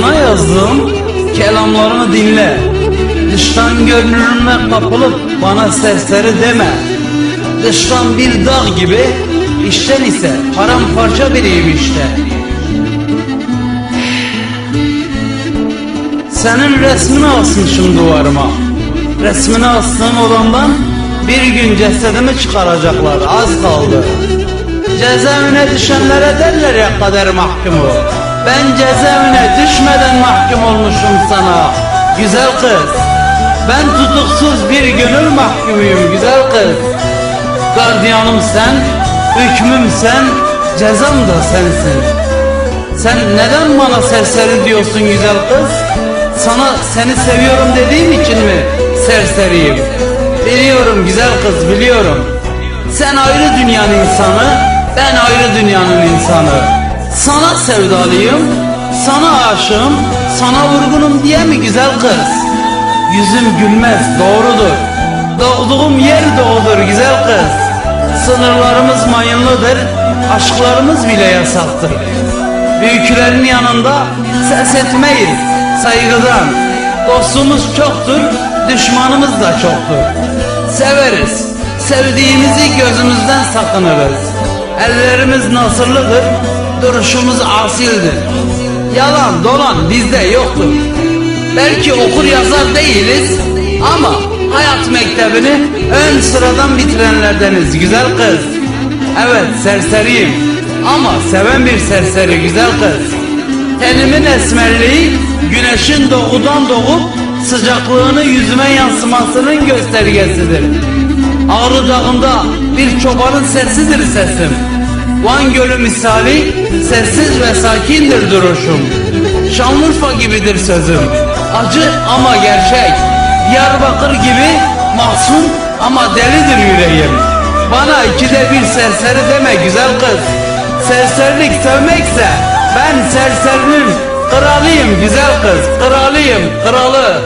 Sana yazdığım kelamlarımı dinle. Dıştan görünürüne kapılıp bana serseri deme. Dıştan bir dağ gibi içten ise paramparça biriyim işte. Senin resmini asmışım duvarıma. Resmini astığım odamdan bir gün cesedimi çıkaracaklar. Az kaldı. Cezaevine düşenlere derler ya kader mahkumu Ben cezaevine düşmeden mahkum olmuşum sana Güzel kız. Ben tutuksuz bir gönül mahkumuyum güzel kız. Gardiyanım sen, hükmüm sen, cezam da sensin. Sen neden bana serseri diyorsun güzel kız? Sana seni seviyorum dediğim için mi serseriyim? Biliyorum güzel kız biliyorum. Sen ayrı dünyanın insanı, ben ayrı dünyanın insanı Sana sevdalıyım, sana aşığım, sana vurgunum diye mi güzel kız? Yüzüm gülmez doğrudur. Doğduğum yer doğudur güzel kız. Sınırlarımız mayınlıdır Aşklarımız bile yasaktır. Büyüklerin yanında ses etmeyiz saygıdan. Dostumuz çoktur Düşmanımız da çoktur. Severiz Sevdiğimizi gözümüzden sakınırız. Ellerimiz nasırlıdır Duruşumuz asildir Yalan dolan bizde yoktur Belki okur yazar değiliz ama hayat mektebini ön sıradan bitirenlerdeniz güzel kız. Evet serseriyim ama seven bir serseri güzel kız. Tenimin esmerliği güneşin doğudan doğup sıcaklığını yüzüme yansımasının göstergesidir. Ağrı Dağı'nda bir çobanın sesidir sesim. Van Gölü misali sessiz ve sakindir duruşum. Şanlıurfa gibidir sözüm. Acı ama gerçek. Diyarbakır gibi mahzun ama delidir yüreğim. Bana ikide bir serseri deme güzel kız. Serserilik sevmekse ben serserinin kralıyım güzel kız. Kralıyım kralı.